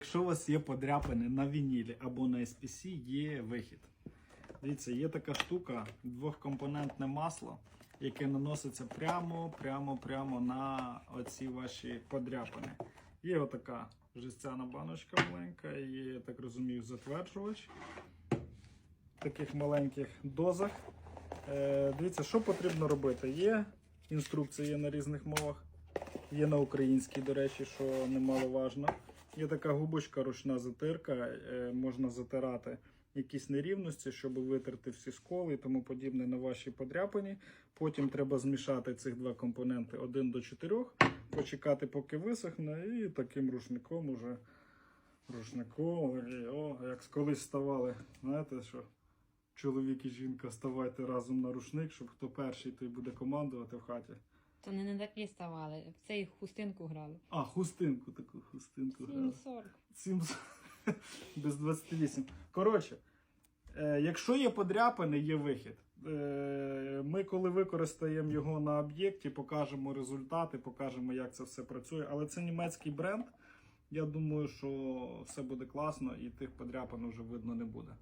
Якщо у вас є подряпини на вінілі або на SPC, є вихід. Дивіться, є така штука, двохкомпонентне масло, яке наноситься прямо, прямо, прямо на оці ваші подряпини. Є отака жестяна баночка маленька, є, я так розумію, затверджувач в таких маленьких дозах. Е, дивіться, що потрібно робити. Є інструкція є на різних мовах, є на українській, до речі, що немаловажно. Є така губочка, ручна затирка, е, можна затирати якісь нерівності, щоб витерти всі сколи і тому подібне на вашій подряпині. Потім треба змішати цих два компоненти 1 до 4, почекати, поки висохне, і таким рушником уже рушником. О, як колись ставали, знаєте що? Чоловік і жінка ставайте разом на рушник, щоб хто перший, той буде командувати в хаті. То не на такі ставали, в цей хустинку грали. А, хустинку таку, хустинку. грали. 7,40. 7 без 28. Коротше, е, якщо є подряпини, є вихід. Е, ми, коли використаємо його на об'єкті, покажемо результати, покажемо, як це все працює. Але це німецький бренд. Я думаю, що все буде класно і тих подряпин вже видно не буде.